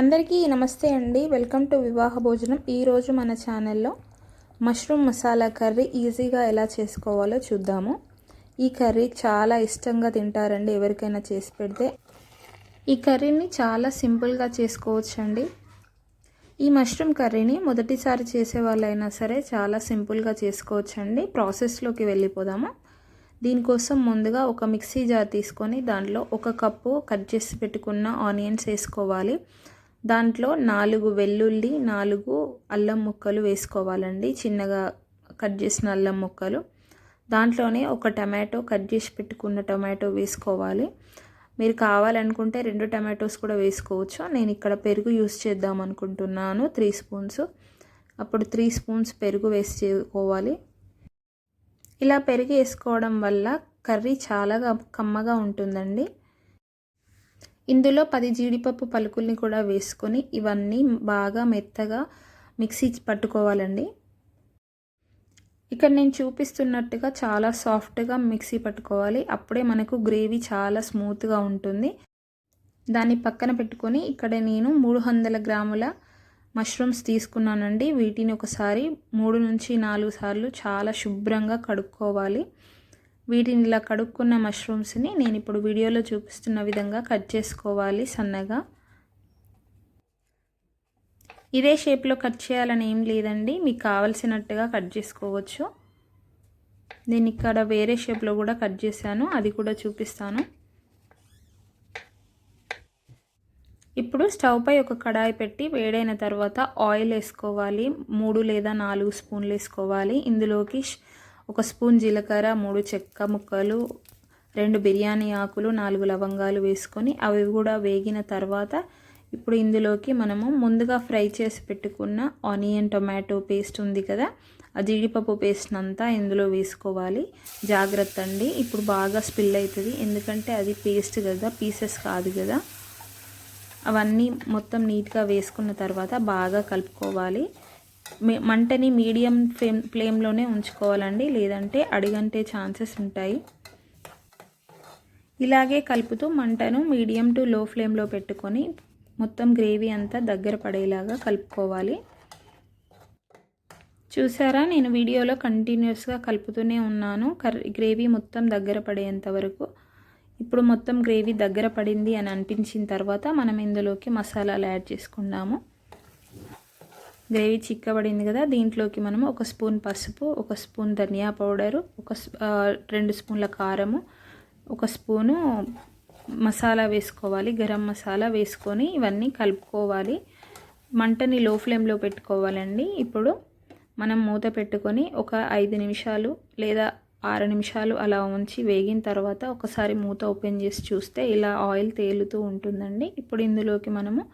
అందరికీ నమస్తే అండి. వెల్కమ్ టు వివాహ భోజనం. ఈరోజు మన ఛానల్లో మష్రూమ్ మసాలా కర్రీ ఈజీగా ఎలా చేసుకోవాలో చూద్దాము. ఈ కర్రీ చాలా ఇష్టంగా తింటారండి ఎవరికైనా చేసి పెడితే. ఈ కర్రీని చాలా సింపుల్గా చేసుకోవచ్చండి. ఈ మష్రూమ్ కర్రీని మొదటిసారి చేసే వాళ్ళైనా సరే చాలా సింపుల్గా చేసుకోవచ్చండి. ప్రాసెస్లోకి వెళ్ళిపోదాము. దీనికోసం ముందుగా ఒక మిక్సీ జార్ తీసుకొని దాంట్లో ఒక కప్పు కట్ చేసి పెట్టుకున్న ఆనియన్స్ వేసుకోవాలి. దాంట్లో నాలుగు వెల్లుల్లి నాలుగు అల్లం ముక్కలు వేసుకోవాలండి. చిన్నగా కట్ చేసిన అల్లం ముక్కలు. దాంట్లోనే ఒక టమాటో కట్ చేసి పెట్టుకున్న టమాటో వేసుకోవాలి. మీరు కావాలనుకుంటే రెండు టమాటోస్ కూడా వేసుకోవచ్చు. నేను ఇక్కడ పెరుగు యూస్ చేద్దాం అనుకుంటున్నాను. Three spoons. అప్పుడు త్రీ స్పూన్స్ పెరుగు వేసుకోవాలి. చేసుకోవాలి ఇలా పెరుగు వేసుకోవడం వల్ల కర్రీ చాలా కమ్మగా ఉంటుందండి. ఇందులో పది జీడిపప్పు పలుకుల్ని కూడా వేసుకొని ఇవన్నీ బాగా మెత్తగా మిక్సీ పట్టుకోవాలండి. ఇక్కడ నేను చూపిస్తున్నట్టుగా చాలా సాఫ్ట్గా మిక్సీ పట్టుకోవాలి. అప్పుడే మనకు గ్రేవీ చాలా స్మూత్గా ఉంటుంది. దాన్ని పక్కన పెట్టుకొని ఇక్కడ నేను మూడు వందల గ్రాముల మష్రూమ్స్ తీసుకున్నానండి. వీటిని ఒకసారి మూడు నుంచి నాలుగు సార్లు చాలా శుభ్రంగా కడుక్కోవాలి. వీటిని ఇలా కడుక్కున్న మష్రూమ్స్ని నేను ఇప్పుడు వీడియోలో చూపిస్తున్న విధంగా కట్ చేసుకోవాలి సన్నగా. ఇదే షేప్లో కట్ చేయాలని ఏం లేదండి. మీకు కావలసినట్టుగా కట్ చేసుకోవచ్చు. నేను ఇక్కడ వేరే షేప్లో కూడా కట్ చేశాను. అది కూడా చూపిస్తాను. ఇప్పుడు స్టవ్ పై ఒక కడాయి పెట్టి వేడైన తర్వాత ఆయిల్ వేసుకోవాలి. మూడు లేదా నాలుగు స్పూన్లు వేసుకోవాలి. ఇందులోకి ఒక స్పూన్ జీలకర్ర మూడు చెక్క ముక్కలు రెండు బిర్యానీ ఆకులు నాలుగు లవంగాలు వేసుకొని అవి కూడా వేగిన తర్వాత ఇప్పుడు ఇందులోకి మనము ముందుగా ఫ్రై చేసి పెట్టుకున్న ఆనియన్ టొమాటో పేస్ట్ ఉంది కదా ఆ జీడిపప్పు పేస్ట్ అంతా ఇందులో వేసుకోవాలి. జాగ్రత్త అండి ఇప్పుడు బాగా స్పిల్ అవుతుంది. ఎందుకంటే అది పేస్ట్ కదా పీసెస్ కాదు కదా. అవన్నీ మొత్తం నీట్గా వేసుకున్న తర్వాత బాగా కలుపుకోవాలి. మంటని మీడియం ఫ్లేమ్ ఫ్లేమ్లోనే ఉంచుకోవాలండి. లేదంటే అడిగంటే ఛాన్సెస్ ఉంటాయి. ఇలాగే కలుపుతూ మంటను మీడియం టు లో ఫ్లేమ్లో పెట్టుకొని మొత్తం గ్రేవీ అంతా దగ్గర పడేలాగా కలుపుకోవాలి. చూసారా? నేను వీడియోలో కంటిన్యూస్గా కలుపుతూనే ఉన్నాను. కర్రీ గ్రేవీ మొత్తం దగ్గర పడేంత వరకు. ఇప్పుడు మొత్తం గ్రేవీ దగ్గర పడింది అని అనిపించిన తర్వాత మనం ఇందులోకి మసాలాలు యాడ్ చేసుకున్నాము గ్రేవీ చిక్కబడింది కదా దీంట్లోకి మనము ఒక స్పూన్ పసుపు ఒక స్పూన్ ధనియా పౌడరు ఒక రెండు స్పూన్ల కారము ఒక స్పూను మసాలా వేసుకోవాలి గరం మసాలా వేసుకొని ఇవన్నీ కలుపుకోవాలి. మంటని లో ఫ్లేమ్లో పెట్టుకోవాలండి. ఇప్పుడు మనం మూత పెట్టుకొని ఒక ఐదు నిమిషాలు లేదా ఆరు నిమిషాలు అలా ఉంచి వేగిన తర్వాత ఒకసారి మూత ఓపెన్ చేసి చూస్తే ఇలా ఆయిల్ తేలుతూ ఉంటుందండి. ఇప్పుడు ఇందులోకి మనము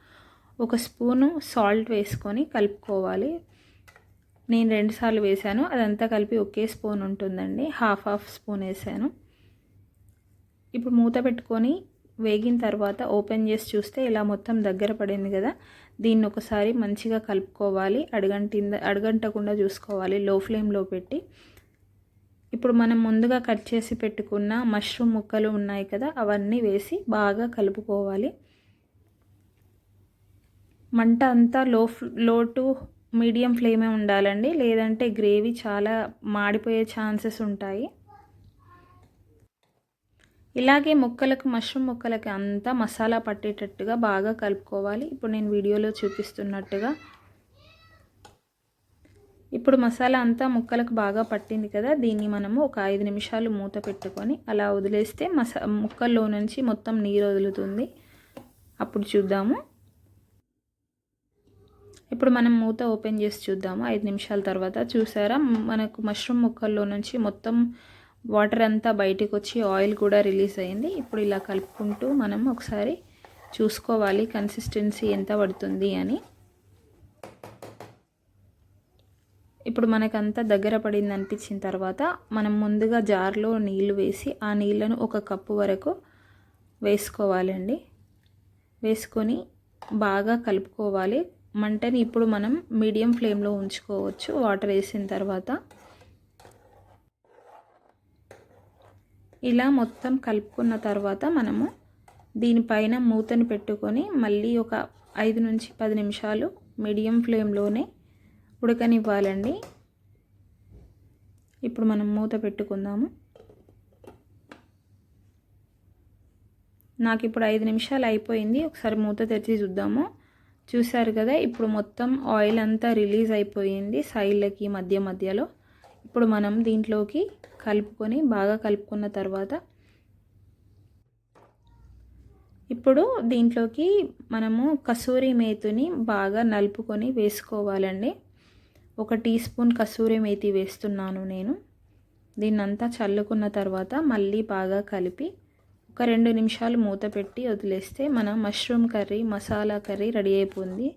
ఒక స్పూను సాల్ట్ వేసుకొని కలుపుకోవాలి. నేను రెండుసార్లు వేసాను అదంతా కలిపి ఒకే స్పూన్ ఉంటుందండి. హాఫ్ హాఫ్ స్పూన్ వేసాను ఇప్పుడు మూత పెట్టుకొని వేగిన తర్వాత ఓపెన్ చేసి చూస్తే ఇలా మొత్తం దగ్గర పడింది కదా. దీన్ని ఒకసారి మంచిగా కలుపుకోవాలి. అడగంటింద అడగంటకుండా చూసుకోవాలి. లో ఫ్లేమ్లో పెట్టి. ఇప్పుడు మనం ముందుగా కట్ చేసి పెట్టుకున్న మష్రూమ్ ముక్కలు ఉన్నాయి కదా అవన్నీ వేసి బాగా కలుపుకోవాలి. మంట అంతా లో లో టు మీడియం ఫ్లేమే ఉండాలండి. లేదంటే గ్రేవీ చాలా మాడిపోయే ఛాన్సెస్ ఉంటాయి. ఇలాగే ముక్కలకు మష్రూమ్ ముక్కలకి అంతా మసాలా పట్టేటట్టుగా బాగా కలుపుకోవాలి. ఇప్పుడు నేను వీడియోలో చూపిస్తున్నట్టుగా. ఇప్పుడు మసాలా అంతా ముక్కలకు బాగా పట్టింది కదా దీన్ని మనము ఒక ఐదు నిమిషాలు మూత పెట్టుకొని అలా వదిలేస్తే మసా ముక్కల్లో నుంచి మొత్తం నీరు వదులుతుంది. అప్పుడు చూద్దాము. ఇప్పుడు మనం మూత ఓపెన్ చేసి చూద్దాము? ఐదు నిమిషాల తర్వాత చూసారా? మనకు మష్రూమ్ ముక్కల్లో నుంచి మొత్తం వాటర్ అంతా బయటకు వచ్చి ఆయిల్ కూడా రిలీజ్ అయింది. ఇప్పుడు ఇలా కలుపుకుంటూ మనం ఒకసారి చూసుకోవాలి కన్సిస్టెన్సీ ఎంత పడుతుంది అని. ఇప్పుడు మనకంతా దగ్గర పడింది అనిపించిన తర్వాత మనం ముందుగా జార్లో నీళ్ళు వేసి ఆ నీళ్ళను ఒక కప్పు వరకు వేసుకోవాలండి. వేసుకొని బాగా కలుపుకోవాలి. మంటని ఇప్పుడు మనం మీడియం ఫ్లేమ్లో ఉంచుకోవచ్చు వాటర్ వేసిన తర్వాత. ఇలా మొత్తం కలుపుకున్న తర్వాత మనము దీనిపైన మూతని పెట్టుకొని మళ్ళీ ఒక ఐదు నుంచి పది నిమిషాలు మీడియం ఫ్లేమ్లోనే ఉడకనివ్వాలండి. ఇప్పుడు మనం మూత పెట్టుకుందాము. నాకు ఇప్పుడు ఐదు నిమిషాలు అయిపోయింది ఒకసారి మూత తెరిచి చూద్దాము. చూసారు కదా ఇప్పుడు మొత్తం ఆయిల్ అంతా రిలీజ్ అయిపోయింది సైడ్లకి మధ్య మధ్యలో. ఇప్పుడు మనం దీంట్లోకి కలుపుకొని బాగా కలుపుకున్న తర్వాత ఇప్పుడు దీంట్లోకి మనము కసూరి మేతిని బాగా నలుపుకొని వేసుకోవాలండి. ఒక టీ స్పూన్ కసూరి మేతి వేస్తున్నాను నేను. దీన్నంతా చల్లుకున్న తర్వాత మళ్ళీ బాగా కలిపి ఒక రెండు నిమిషాలు మూత పెట్టి వదిలేస్తే మన mushroom curry masala curry ready అయిపోయింది.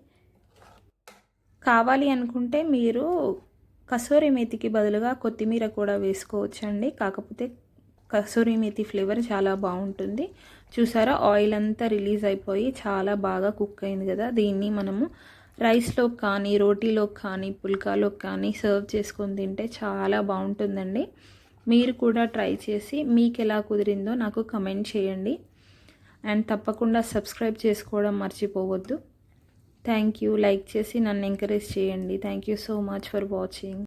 కావాలి అనుకుంటే మీరు కసూరి మేతికి బదులుగా కొత్తిమీర కూడా వేసుకోవచ్చండి. కాకపోతే కసూరి మేతి ఫ్లేవర్ చాలా బాగుంటుంది. చూసారా ఆయిల్ అంతా రిలీజ్ అయిపోయి చాలా బాగా కుక్ అయింది కదా. దీన్ని మనము రైస్లో కానీ రోటీలో కానీ పుల్కాలో కానీ సర్వ్ చేసుకొని తింటే చాలా బాగుంటుందండి. మీరు కూడా ట్రై చేసి మీకు ఎలా కుదిరిందో నాకు కమెంట్ చేయండి. అండ్ తప్పకుండా సబ్స్క్రైబ్ చేసుకోవడం మర్చిపోవద్దు. థ్యాంక్ యూ లైక్ చేసి నన్ను ఎంకరేజ్ చేయండి. Thank you so much for watching